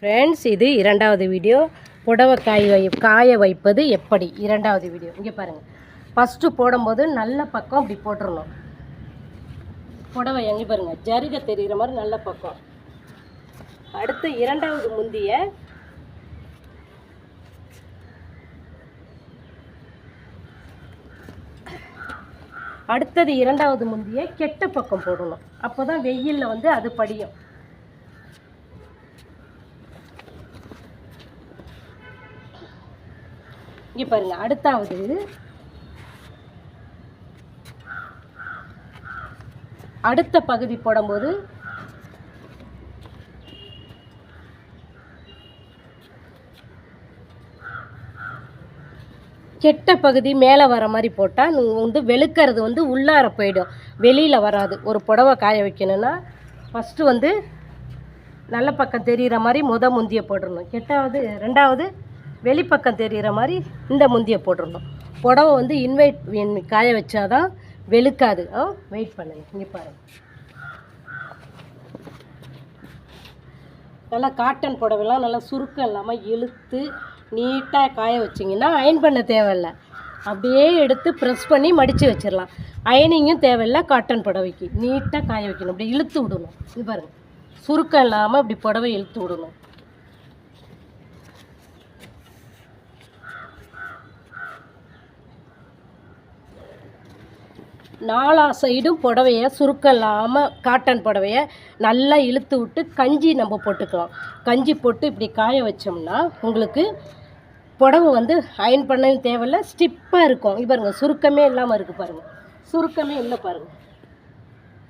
Friends இது இரண்டாவது video புடவை காய் வை காய வைப்பது எப்படி? இரண்டாவது வீடியோ இங்கே பாருங்கள் ஃபஸ்ட்டு போடும்போது நல்ல பக்கம் இப்படி போட்டுடணும் புடவை எங்கே பாருங்கள் ஜரிகை தெரிகிற மாதிரி நல்ல பக்கம். அடுத்து இரண்டாவது முந்திய அடுத்தது இரண்டாவது முந்திய கெட்ட பக்கம் போடணும். அப்போ தான் வெயிலில் வந்து அது படியும். இங்கே பாருங்க அடுத்தாவது. அடுத்த பகுதி போடும்போது கெட்ட பகுதி மேலே வர மாதிரி போட்டால் நீங்கள் வந்து வெளுக்கிறது வந்து உள்ளார போயிடும். வெளியில் வராது. ஒரு புடவை காய வைக்கணும்னா ஃபஸ்ட்டு வந்து நல்ல பக்கம் தெரிகிற மாதிரி முத முந்திய போட்டுடணும் கெட்டாவது ரெண்டாவது வெளிப்பக்கம் தெரிகிற மாதிரி இந்த முந்தியை போட்டுடணும். புடவை வந்து இன்வைட் காய வச்சாதான் வெளுக்காது. ஆ வெயிட் பண்ணுங்கள் இங்கே பாருங்கள் நல்லா காட்டன் புடவைலாம் நல்லா சுருக்கம் இல்லாமல் இழுத்து நீட்டாக காய வச்சிங்கன்னா அயன் பண்ண தேவையில்ல. அப்படியே எடுத்து ப்ரெஸ் பண்ணி மடித்து வச்சிடலாம். அயனிங்கும் தேவையில்ல காட்டன் புடவைக்கு. நீட்டாக காய வைக்கணும். அப்படி இழுத்து விடணும். இது பாருங்கள் சுருக்கம் இல்லாமல் அப்படி புடவை இழுத்து விடணும். நாலா சைடும் புடவைய சுருக்கம் இல்லாமல் காட்டன் புடவைய நல்லா இழுத்து விட்டு கஞ்சி நம்ம போட்டுக்கலாம். கஞ்சி போட்டு இப்படி காய வச்சோம்னா உங்களுக்கு புடவை வந்து அயன் பண்ணவும் தேவையில்ல ஸ்டிப்பாக இருக்கும். பாருங்க சுருக்கமே இல்லாமல் இருக்குது பாருங்கள் சுருக்கமே இல்லை பாருங்கள்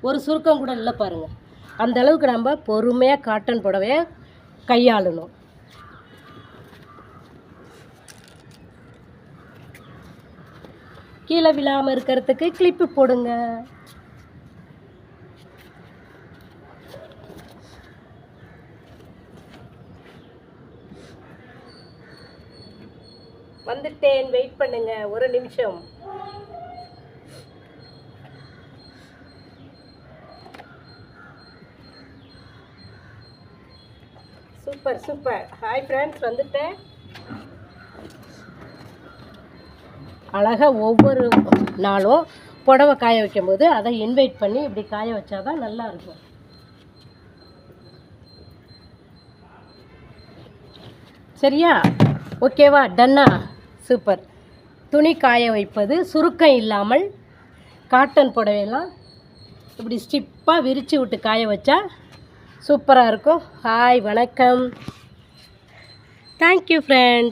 ஒரு சுருக்கம் கூட இல்லை பாருங்கள் அந்த அளவுக்கு நம்ம பொறுமையாக காட்டன் புடவைய கையாளணும். கீழே விழாமல் இருக்கிறதுக்கு கிளிப்பு போடுங்க. வந்துட்டேன். வெயிட் பண்ணுங்க. ஒரு நிமிஷம். சூப்பர் சூப்பர் ஹாய் ஃப்ரெண்ட்ஸ் வந்துட்டேன். அழகாக ஒவ்வொரு நாளும் புடவை காய வைக்கும்போது அதை இன்வைட் பண்ணி இப்படி காய வச்சாதான் நல்லா இருக்கும். சரியா? ஓகேவா? டன்னா சூப்பர் துணி காய வைப்பது சுருக்கம் இல்லாமல் காட்டன் புடவையெல்லாம் இப்படி ஸ்டிப்பாக விரித்து விட்டு காய வச்சா சூப்பராக இருக்கும். ஹாய் வணக்கம். Thank you friends